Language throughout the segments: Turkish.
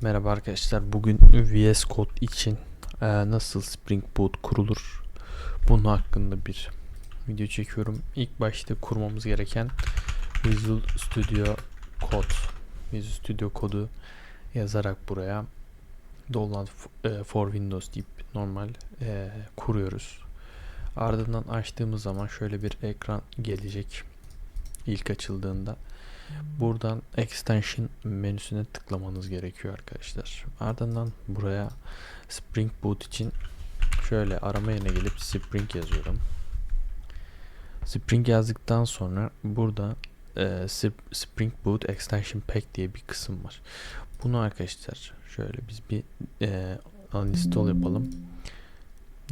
Merhaba arkadaşlar. Bugün VS Code için e, nasıl Spring Boot kurulur bunun hakkında bir video çekiyorum. İlk başta kurmamız gereken Visual Studio Code. Visual Studio kodu yazarak buraya download e, for Windows deyip normal e, kuruyoruz. Ardından açtığımız zaman şöyle bir ekran gelecek. İlk açıldığında Buradan extension menüsüne tıklamanız gerekiyor arkadaşlar. Ardından buraya Spring Boot için şöyle arama yerine gelip Spring yazıyorum. Spring yazdıktan sonra burada e, Sp- Spring Boot Extension Pack diye bir kısım var. Bunu arkadaşlar şöyle biz bir e, uninstall yapalım.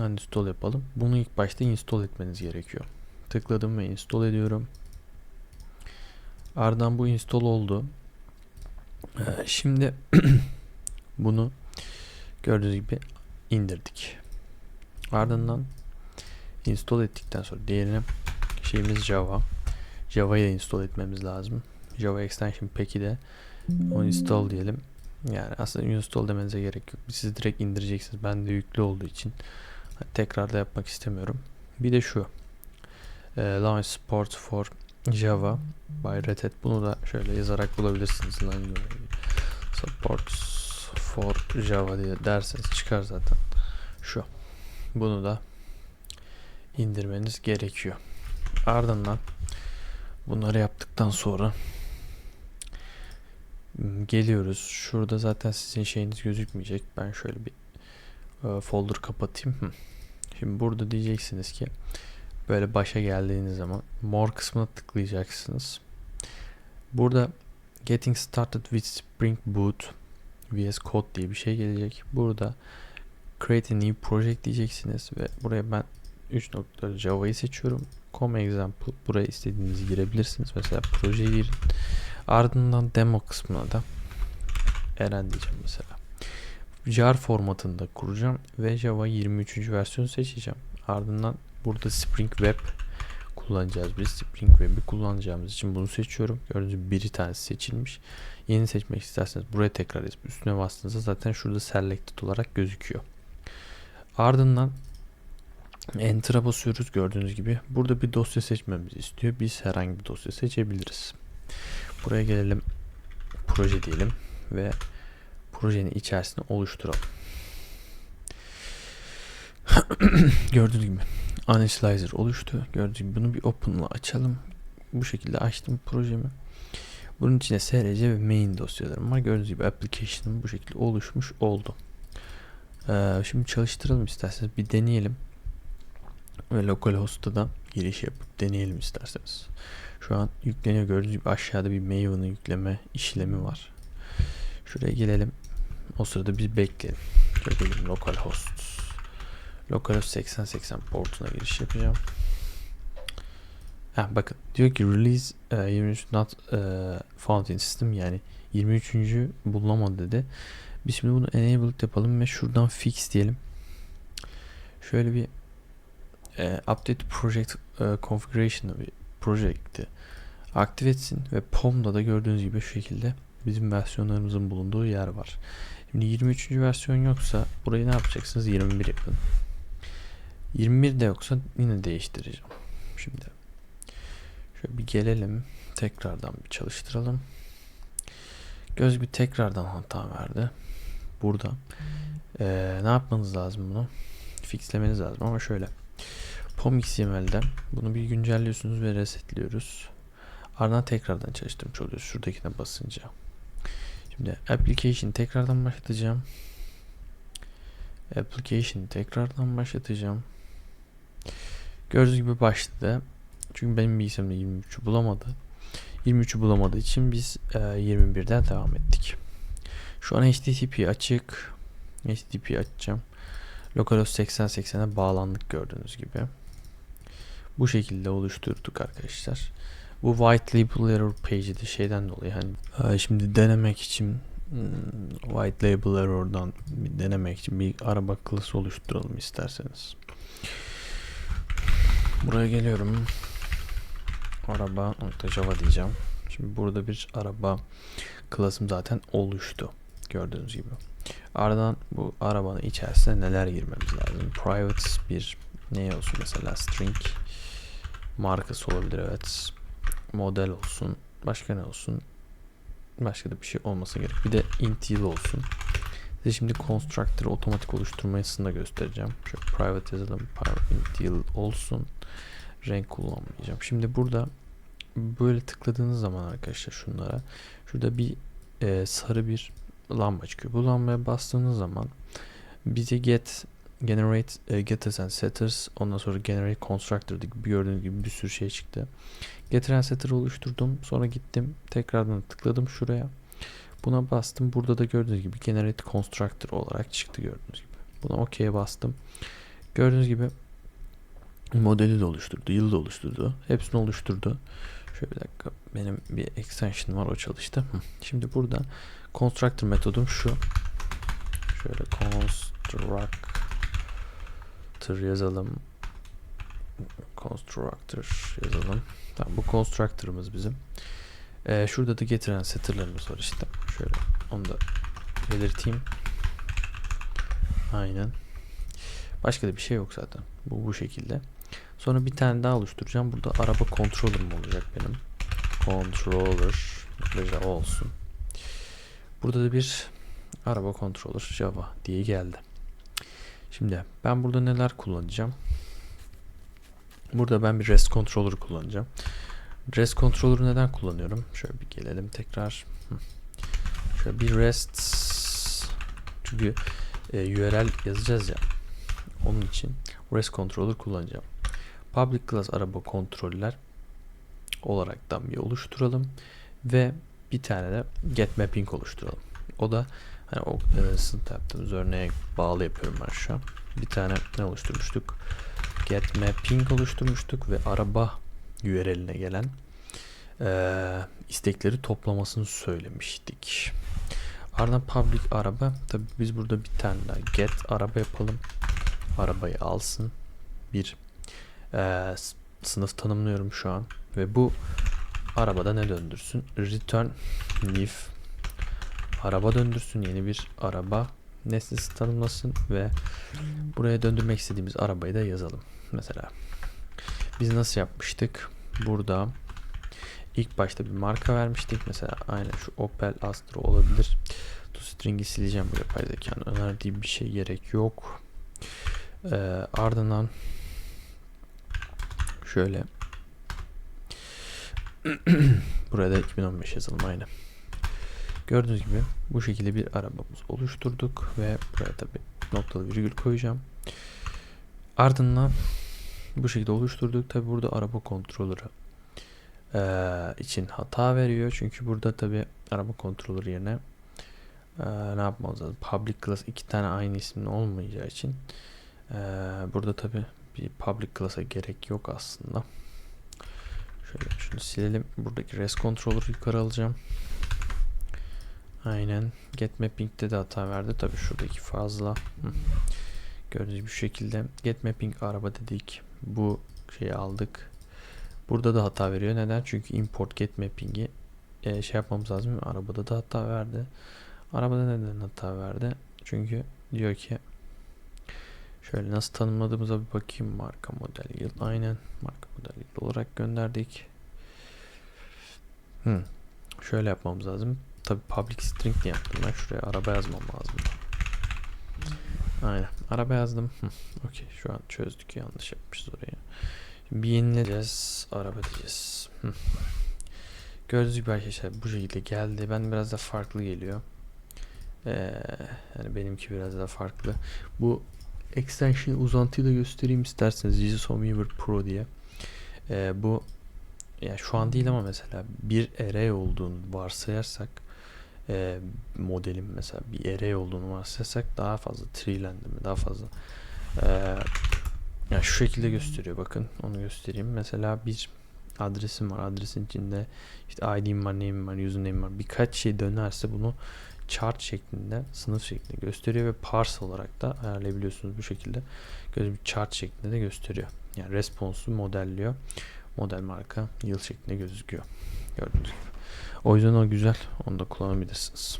Uninstall yapalım. Bunu ilk başta install etmeniz gerekiyor. Tıkladım ve install ediyorum. Ardından bu install oldu. Ee, şimdi bunu gördüğünüz gibi indirdik. Ardından install ettikten sonra diğerine şeyimiz Java. Java'yı da install etmemiz lazım. Java Extension Pack'i de o install diyelim. Yani aslında install demenize gerek yok. Siz direkt indireceksiniz. Ben de yüklü olduğu için tekrar da yapmak istemiyorum. Bir de şu. E, Launch Support for Java by Red Hat. Bunu da şöyle yazarak bulabilirsiniz. Launch Support for Java diye derseniz çıkar zaten. Şu. Bunu da indirmeniz gerekiyor. Ardından bunları yaptıktan sonra geliyoruz. Şurada zaten sizin şeyiniz gözükmeyecek. Ben şöyle bir e, folder kapatayım. Şimdi burada diyeceksiniz ki böyle başa geldiğiniz zaman more kısmına tıklayacaksınız. Burada Getting Started with Spring Boot VS Code diye bir şey gelecek. Burada Create a New Project diyeceksiniz ve buraya ben 3 noktaları Java'yı seçiyorum. Com example buraya istediğinizi girebilirsiniz. Mesela projeyi girin. Ardından demo kısmına da Eren diyeceğim mesela. jar formatında kuracağım ve Java 23. versiyonu seçeceğim. Ardından burada Spring Web kullanacağız. Biz Spring Web'i kullanacağımız için bunu seçiyorum. Gördüğünüz gibi bir tanesi seçilmiş. Yeni seçmek isterseniz buraya tekrar yazıp üstüne bastığınızda zaten şurada selected olarak gözüküyor. Ardından Enter'a basıyoruz gördüğünüz gibi. Burada bir dosya seçmemizi istiyor. Biz herhangi bir dosya seçebiliriz. Buraya gelelim. Proje diyelim ve projenin içerisine oluşturalım. Gördüğünüz gibi Initializer oluştu. Gördüğünüz gibi bunu bir open'la açalım. Bu şekilde açtım projemi. Bunun içine src ve main dosyalarım var. Gördüğünüz gibi application'ım bu şekilde oluşmuş oldu. Ee, şimdi çalıştıralım isterseniz. Bir deneyelim. Ve localhost'ta da giriş yapıp deneyelim isterseniz. Şu an yükleniyor. Gördüğünüz gibi aşağıda bir Maven'ı yükleme işlemi var. Şuraya gelelim. O sırada biz bekleyelim. Şöyle gelin localhost. Localhost 8080 portuna giriş yapacağım. Ha, bakın diyor ki release uh, 23 not uh, found in system yani 23. bulunamadı dedi. Biz şimdi bunu enabled yapalım ve şuradan fix diyelim. Şöyle bir e, update project e, configuration'ı bir project'i aktif etsin ve POM'da da gördüğünüz gibi şu şekilde bizim versiyonlarımızın bulunduğu yer var. Şimdi 23. versiyon yoksa burayı ne yapacaksınız? 21 yapın. 21 de yoksa yine değiştireceğim. Şimdi şöyle bir gelelim. Tekrardan bir çalıştıralım. Göz bir tekrardan hata verdi. Burada. Ee, ne yapmanız lazım bunu? Fixlemeniz lazım ama şöyle. POM XML'den bunu bir güncelliyorsunuz ve resetliyoruz. Ardından tekrardan çalıştırmış oluyoruz. Şuradakine basınca. Şimdi application tekrardan başlatacağım. Application tekrardan başlatacağım. Gördüğünüz gibi başladı. Çünkü benim bilgisayarımda 23'ü bulamadı. 23'ü bulamadığı için biz e, 21'den devam ettik. Şu an HTTP açık. HTTP açacağım. Localhost 8080'e bağlandık gördüğünüz gibi. Bu şekilde oluşturduk arkadaşlar. Bu white label error page'i de şeyden dolayı hani e, şimdi denemek için hmm, white label error'dan denemek için bir araba klası oluşturalım isterseniz. Buraya geliyorum. Araba nokta java diyeceğim. Şimdi burada bir araba klasım zaten oluştu. Gördüğünüz gibi. Ardından bu arabanın içerisine neler girmemiz lazım? Private bir ne olsun mesela string markası olabilir evet. Model olsun. Başka ne olsun? Başka da bir şey olmasa gerek. Bir de int yıl olsun. Size şimdi constructor'ı otomatik oluşturmasını da göstereceğim. Şöyle private yazalım. Private yıl olsun. Renk kullanmayacağım. Şimdi burada böyle tıkladığınız zaman arkadaşlar şunlara şurada bir e, sarı bir lamba çıkıyor. Bu lambaya bastığınız zaman bize get generate e, getters and setters ondan sonra generate constructor gibi gördüğünüz gibi bir sürü şey çıktı. Getter and setter oluşturdum. Sonra gittim tekrardan tıkladım şuraya. Buna bastım. Burada da gördüğünüz gibi generate constructor olarak çıktı gördüğünüz gibi. Buna OK'ye bastım. Gördüğünüz gibi modeli de oluşturdu, yılı da oluşturdu. Hepsini oluşturdu. Şöyle bir dakika. Benim bir extension var o çalıştı. Şimdi burada constructor metodum şu. Şöyle constructor yazalım. Constructor yazalım. Tamam bu constructor'ımız bizim. Ee, şurada da getiren setter'larımız var işte. Şöyle onu da belirteyim. Aynen. Başka da bir şey yok zaten. Bu bu şekilde. Sonra bir tane daha oluşturacağım. Burada araba controller'ım olacak benim. Controller Java olsun. Burada da bir araba controller Java diye geldi. Şimdi ben burada neler kullanacağım? Burada ben bir REST controller kullanacağım. REST controller'ı neden kullanıyorum? Şöyle bir gelelim tekrar. Şöyle bir REST çünkü e, URL yazacağız ya. Onun için REST controller kullanacağım. Public class araba kontroller olaraktan bir oluşturalım ve bir tane de get mapping oluşturalım. O da hani o e, sınıf yaptığımız örneğe bağlı yapıyorum ben şu an. Bir tane ne oluşturmuştuk? Get mapping oluşturmuştuk ve araba URL'ine gelen e, istekleri toplamasını söylemiştik. Ardından public araba. Tabi biz burada bir tane daha get araba yapalım. Arabayı alsın. Bir e, sınıf tanımlıyorum şu an. Ve bu arabada ne döndürsün? Return new araba döndürsün. Yeni bir araba nesnesi tanımlasın ve buraya döndürmek istediğimiz arabayı da yazalım. Mesela biz nasıl yapmıştık? Burada ilk başta bir marka vermiştik. Mesela aynen şu Opel Astra olabilir. string'i sileceğim bu yapay zekanın önerdiği bir şey gerek yok. Ee, ardından şöyle buraya da 2015 yazalım aynen. Gördüğünüz gibi bu şekilde bir arabamız oluşturduk ve buraya tabi noktalı virgül koyacağım. Ardından bu şekilde oluşturduk. Tabi burada araba kontrolörü e, için hata veriyor. Çünkü burada tabi araba kontrolörü yerine e, ne yapmamız lazım? Public class iki tane aynı ismin olmayacağı için e, burada tabi bir public class'a gerek yok aslında. Şöyle şunu silelim. Buradaki res controller yukarı alacağım. Aynen. Get mapping'de de hata verdi. Tabi şuradaki fazla. Hı. Gördüğünüz bu şekilde. Get mapping araba dedik. Bu şeyi aldık. Burada da hata veriyor. Neden? Çünkü import get mapping'i e, şey yapmamız lazım. Arabada da hata verdi. Arabada neden hata verdi? Çünkü diyor ki şöyle nasıl tanımladığımıza bir bakayım. Marka model yıl. Aynen. Marka model yıl olarak gönderdik. Hmm. Şöyle yapmamız lazım. Tabi public string diye yaptım ben. Şuraya araba yazmam lazım. Aynen. Araba yazdım. Okey. Şu an çözdük. Yanlış yapmışız oraya. Şimdi bir yenileceğiz. Araba diyeceğiz. Gördüğünüz gibi arkadaşlar bu şekilde geldi. Ben biraz da farklı geliyor. Ee, yani benimki biraz da farklı. Bu extension uzantıyı da göstereyim isterseniz. Jesus Homeweaver Pro diye. Ee, bu yani şu an değil ama mesela bir array olduğunu varsayarsak e, modelin mesela bir array olduğunu varsayarsak daha fazla treelendirme daha fazla e, yani şu şekilde gösteriyor bakın onu göstereyim. Mesela bir adresim var adresin içinde işte ID'm var name'im var username var. Birkaç şey dönerse bunu chart şeklinde sınıf şeklinde gösteriyor ve parse olarak da ayarlayabiliyorsunuz bu şekilde. Gözü bir chart şeklinde de gösteriyor. Yani response'u modelliyor. Model marka yıl şeklinde gözüküyor. Gördüğünüz gibi. O yüzden o güzel. Onu da kullanabilirsiniz.